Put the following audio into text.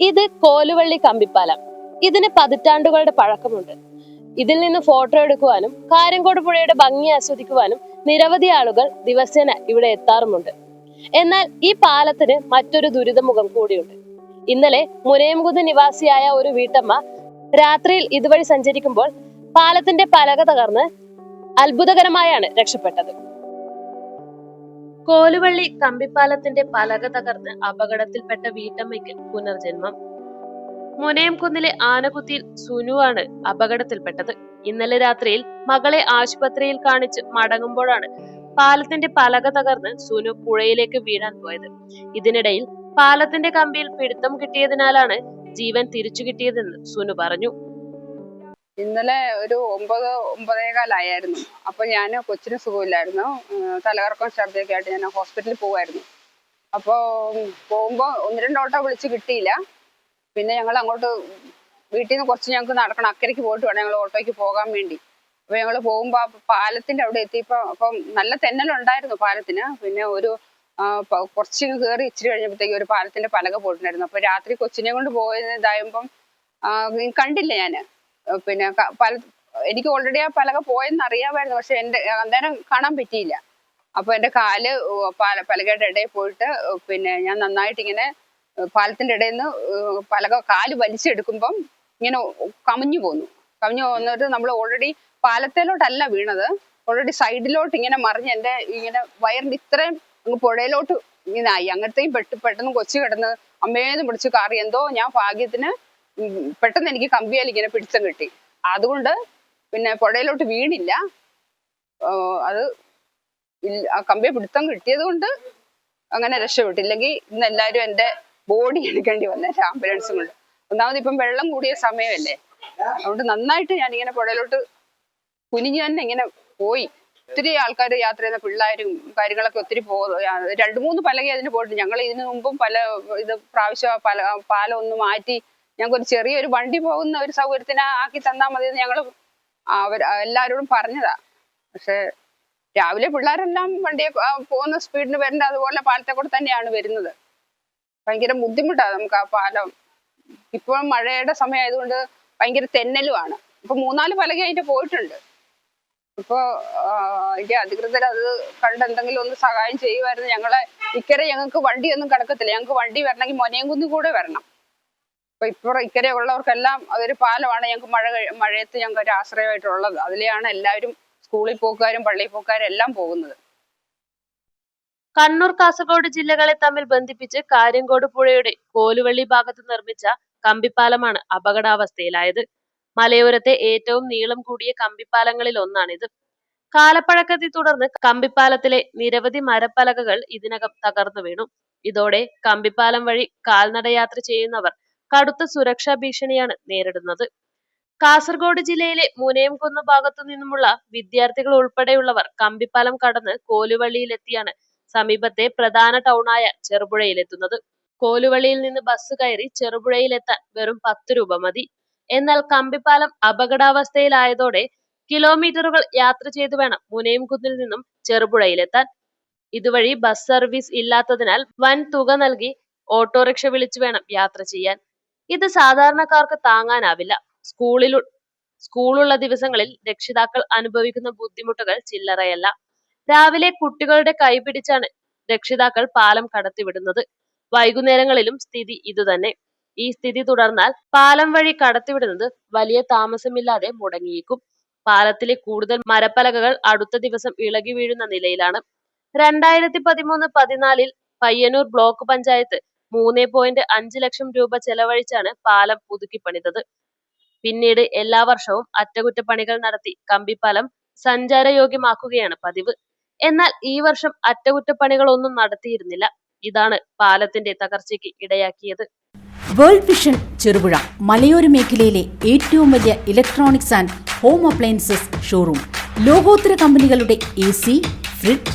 ഇത് കോലുവള്ളി കമ്പിപ്പാലം. ഇതിന് പതിറ്റാണ്ടുകളുടെ പഴക്കമുണ്ട്. ഇതിൽ നിന്ന് ഫോട്ടോ എടുക്കുവാനും കാരങ്കോട് പുഴയുടെ ഭംഗി ആസ്വദിക്കുവാനും നിരവധി ആളുകൾ ദിവസേന ഇവിടെ എത്താറുമുണ്ട്. എന്നാൽ ഈ പാലത്തിന് മറ്റൊരു ദുരിതമുഖം കൂടിയുണ്ട്. ഇന്നലെ മുനയംകുന്ന് നിവാസിയായ ഒരു വീട്ടമ്മ രാത്രിയിൽ ഇതുവഴി സഞ്ചരിക്കുമ്പോൾ പാലത്തിന്റെ പലക തകർന്ന് അത്ഭുതകരമായാണ് രക്ഷപ്പെട്ടത്. കോലുവള്ളി കമ്പിപ്പാലത്തിന്റെ പലക തകർന്ന് അപകടത്തിൽപ്പെട്ട വീട്ടമ്മയ്ക്ക് പുനർജന്മം. മുനയംകുന്നിലെ ആനകുത്തിയിൽ സുനുവാണ് അപകടത്തിൽപ്പെട്ടത്. ഇന്നലെ രാത്രിയിൽ മകളെ ആശുപത്രിയിൽ കാണിച്ച് മടങ്ങുമ്പോഴാണ് പാലത്തിന്റെ പലക തകർന്ന് സുനു പുഴയിലേക്ക് വീഴാൻ പോയത്. ഇതിനിടയിൽ പാലത്തിന്റെ കമ്പിയിൽ പിടുത്തം കിട്ടിയതിനാലാണ് ജീവൻ തിരിച്ചു കിട്ടിയതെന്ന് സുനു പറഞ്ഞു. ഇന്നലെ ഒരു ഒമ്പത് ഒമ്പതേകാലായിരുന്നു. അപ്പൊ ഞാൻ കൊച്ചിന് സുഖമില്ലായിരുന്നു. തലകറക്കം ഛർദിയൊക്കെ ആയിട്ട് ഞാൻ ഹോസ്പിറ്റലിൽ പോവായിരുന്നു. അപ്പോൾ പോകുമ്പോൾ ഒന്ന് രണ്ട് ഓട്ടോ വിളിച്ച് കിട്ടിയില്ല. പിന്നെ ഞങ്ങൾ അങ്ങോട്ട് വീട്ടിൽ നിന്ന് കുറച്ച് ഞങ്ങൾക്ക് നടക്കണം. അക്കരയ്ക്ക് പോയിട്ട് വേണം ഞങ്ങൾ ഓട്ടോയ്ക്ക് പോകാൻ വേണ്ടി. അപ്പൊ ഞങ്ങൾ പോകുമ്പോൾ പാലത്തിന്റെ അവിടെ എത്തിയപ്പോൾ അപ്പം നല്ല തെന്നലുണ്ടായിരുന്നു പാലത്തിന്. പിന്നെ ഒരു കുറച്ച് കയറി ഇച്ചിരി കഴിഞ്ഞപ്പോഴത്തേക്ക് ഒരു പാലത്തിന്റെ പലക പോയിട്ടുണ്ടായിരുന്നു അപ്പൊ രാത്രി കൊച്ചിനെ കൊണ്ട് പോയതായപ്പം കണ്ടില്ല ഞാൻ? ഏഹ് പിന്നെ പല എനിക്ക് ഓൾറെഡി ആ പലക പോയെന്ന് അറിയാമായിരുന്നു പക്ഷെ എന്റെ അന്നേരം കാണാൻ പറ്റിയില്ല. അപ്പൊ എന്റെ കാൽ പല പാല പലകയുടെ ഇടയിൽ പോയിട്ട് പിന്നെ ഞാൻ നന്നായിട്ട് ഇങ്ങനെ പാലത്തിന്റെ ഇടയിൽ നിന്ന് പലക കാൽ വലിച്ചെടുക്കുമ്പം ഇങ്ങനെ കമഞ്ഞു പോന്നു. കമിഞ്ഞു പോന്നിട്ട് നമ്മൾ ഓൾറെഡി പാലത്തിലോട്ടല്ല വീണത്. ഓൾറെഡി സൈഡിലോട്ട് ഇങ്ങനെ മറിഞ്ഞ് എന്റെ ഇങ്ങനെ വയറിന്റെ ഇത്രയും അങ്ങ് പുഴയിലോട്ട് ഇങ്ങനെ ആയി. അങ്ങനത്തെയും പെട്ട് പെട്ടെന്ന് കൊച്ചു കിടന്ന് അമ്മേന്ന് പിടിച്ച് കാറി എന്തോ ഞാൻ ഭാഗ്യത്തിന് പെട്ടെന്ന് എനിക്ക് കമ്പിയാൽ ഇങ്ങനെ പിടിച്ചം കിട്ടി. അതുകൊണ്ട് പിന്നെ പുഴയിലോട്ട് വീണില്ല. അത് ആ കമ്പിയെ പിടുത്തം കിട്ടിയത് കൊണ്ട് അങ്ങനെ രക്ഷപ്പെട്ടില്ലെങ്കിൽ ഇന്ന് എല്ലാവരും എന്റെ ബോഡി എടുക്കേണ്ടി വന്നേ ആംബുലൻസും കൊണ്ട്. ഒന്നാമത് ഇപ്പം വെള്ളം കൂടിയ സമയമല്ലേ. അതുകൊണ്ട് നന്നായിട്ട് ഞാൻ ഇങ്ങനെ പുഴയിലോട്ട് കുനിഞ്ഞു തന്നെ ഇങ്ങനെ പോയി. ഒത്തിരി ആൾക്കാർ യാത്ര ചെയ്യുന്ന പിള്ളേരും കാര്യങ്ങളൊക്കെ ഒത്തിരി പോകും രണ്ട് മൂന്ന് പലക അതിന് പോയിട്ടുണ്ട്. ഞങ്ങൾ ഇതിനു മുമ്പും പല ഇത് പ്രാവശ്യം പല പാലം ഒന്ന് മാറ്റി ഞങ്ങൾക്ക് ഒരു ചെറിയൊരു വണ്ടി പോകുന്ന ഒരു സൗകര്യത്തിന് ആക്കി തന്നാൽ മതി എന്ന് ഞങ്ങൾ അവർ എല്ലാവരോടും പറഞ്ഞതാ. പക്ഷെ രാവിലെ പിള്ളേരെല്ലാം വണ്ടിയെ പോകുന്ന സ്പീഡിന് വരേണ്ട അതുപോലെ പാലത്തെ കൂടെ തന്നെയാണ് വരുന്നത്. ഭയങ്കര ബുദ്ധിമുട്ടാണ് നമുക്ക് ആ പാലം. ഇപ്പോൾ മഴയുടെ സമയമായതുകൊണ്ട് ഭയങ്കര തെന്നലുമാണ്. ഇപ്പൊ മൂന്നാൽ പലക അതിന്റെ പോയിട്ടുണ്ട്. ഇപ്പോ അതിന്റെ അധികൃതർ അത് കണ്ട് എന്തെങ്കിലും ഒന്ന് സഹായം ചെയ്യുമായിരുന്നു. ഞങ്ങളെ ഇക്കരെ ഞങ്ങൾക്ക് വണ്ടിയൊന്നും കിടക്കത്തില്ല. ഞങ്ങൾക്ക് വണ്ടി വരണമെങ്കിൽ മൊനയും കുന്നും കൂടെ വരണം. ഇപ്പൊ ഇക്കരെ ഉള്ളവർക്കെല്ലാം അതൊരു പാലമാണ്. ഞങ്ങൾക്ക് മഴ മഴയത്ത് ഞങ്ങൾക്ക് ഒരു ആശ്രയമായിട്ടുള്ളത്. അതിലെയാണ് എല്ലാവരും സ്കൂളിൽ പോക്കാരും പള്ളിയിൽ പോക്കാരും എല്ലാം പോകുന്നത്. കണ്ണൂർ കാസർഗോഡ് ജില്ലകളെ തമ്മിൽ ബന്ധിപ്പിച്ച് കാര്യംകോട് പുഴയുടെ കോലുവള്ളി ഭാഗത്ത് നിർമ്മിച്ച കമ്പിപ്പാലമാണ് അപകടാവസ്ഥയിലായത്. മലയോരത്തെ ഏറ്റവും നീളം കൂടിയ കമ്പിപ്പാലങ്ങളിൽ ഒന്നാണിത്. കാലപ്പഴക്കത്തെ തുടർന്ന് കമ്പിപ്പാലത്തിലെ നിരവധി മരപ്പലകകൾ ഇതിനകം തകർന്നു വീണു. ഇതോടെ കമ്പിപ്പാലം വഴി കാൽനടയാത്ര ചെയ്യുന്നവർ കടുത്ത സുരക്ഷാ ഭീഷണിയാണ് നേരിടുന്നത്. കാസർഗോഡ് ജില്ലയിലെ മുനയംകുന്ന് ഭാഗത്തു നിന്നുമുള്ള വിദ്യാർത്ഥികൾ ഉൾപ്പെടെയുള്ളവർ കമ്പിപ്പാലം കടന്ന് കോലുവള്ളിയിലെത്തിയാണ് സമീപത്തെ പ്രധാന ടൗണായ ചെറുപുഴയിലെത്തുന്നത്. കോലുവള്ളിയിൽ നിന്ന് ബസ് കയറി ചെറുപുഴയിലെത്താൻ വെറും പത്ത് രൂപ മതി. എന്നാൽ കമ്പിപ്പാലം അപകടാവസ്ഥയിലായതോടെ കിലോമീറ്ററുകൾ യാത്ര ചെയ്തു വേണം മുനയംകുന്നിൽ നിന്നും ചെറുപുഴയിലെത്താൻ. ഇതുവഴി ബസ് സർവീസ് ഇല്ലാത്തതിനാൽ വൻ തുക നൽകി ഓട്ടോറിക്ഷ വിളിച്ചു വേണം യാത്ര ചെയ്യാൻ. ഇത് സാധാരണക്കാർക്ക് താങ്ങാനാവില്ല. സ്കൂളിൽ സ്കൂളുള്ള ദിവസങ്ങളിൽ രക്ഷിതാക്കൾ അനുഭവിക്കുന്ന ബുദ്ധിമുട്ടുകൾ ചില്ലറയല്ല. രാവിലെ കുട്ടികളുടെ കൈപിടിച്ചാണ് രക്ഷിതാക്കൾ പാലം കടത്തിവിടുന്നത്. വൈകുന്നേരങ്ങളിലും സ്ഥിതി ഇതുതന്നെ. ഈ സ്ഥിതി തുടർന്നാൽ പാലം വഴി കടത്തിവിടുന്നത് വലിയ താമസമില്ലാതെ മുടങ്ങിയേക്കും. പാലത്തിലെ കൂടുതൽ മരപ്പലകകൾ അടുത്ത ദിവസം ഇളകി വീഴുന്ന നിലയിലാണ്. രണ്ടായിരത്തി പതിമൂന്ന് പതിനാലിൽ പയ്യന്നൂർ ബ്ലോക്ക് പഞ്ചായത്ത് മൂന്ന് പോയിന്റ് അഞ്ച് ലക്ഷം രൂപ ചെലവഴിച്ചാണ് പാലം പുതുക്കിപ്പണിതത് പിന്നീട് എല്ലാ വർഷവും അറ്റകുറ്റപ്പണികൾ നടത്തി കമ്പിപ്പാലം സഞ്ചാരയോഗ്യമാക്കുകയാണ് പതിവ്. എന്നാൽ ഈ വർഷം അറ്റകുറ്റപ്പണികളൊന്നും നടത്തിയിരുന്നില്ല. ഇതാണ് പാലത്തിന്റെ തകർച്ചയ്ക്ക് ഇടയാക്കിയത്. വേൾഡ് വിഷൻ ചെറുപുഴ മലയോര മേഖലയിലെ ഏറ്റവും വലിയ electronics and home appliances showroom. ലോകോത്തര കമ്പനികളുടെ A C fridge